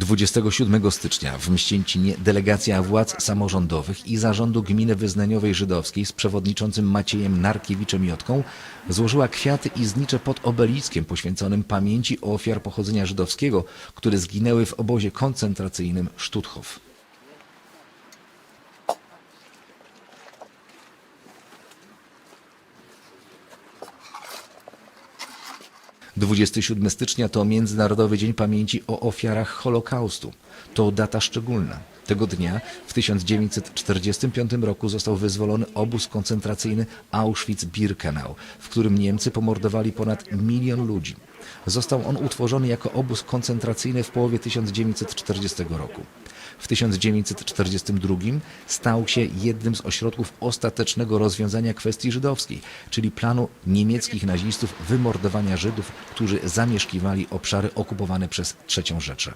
27 stycznia w Mścięcinie delegacja władz samorządowych i zarządu gminy wyznaniowej żydowskiej z przewodniczącym Maciejem Narkiewiczem Jotką złożyła kwiaty i znicze pod obeliskiem poświęconym pamięci ofiar pochodzenia żydowskiego, które zginęły w obozie koncentracyjnym Stutthof. 27 stycznia to Międzynarodowy Dzień Pamięci o ofiarach Holokaustu. To data szczególna. Tego dnia w 1945 roku został wyzwolony obóz koncentracyjny Auschwitz-Birkenau, w którym Niemcy pomordowali ponad milion ludzi. Został on utworzony jako obóz koncentracyjny w połowie 1940 roku. W 1942 stał się jednym z ośrodków ostatecznego rozwiązania kwestii żydowskiej, czyli planu niemieckich nazistów wymordowania Żydów, którzy zamieszkiwali obszary okupowane przez III Rzeszę.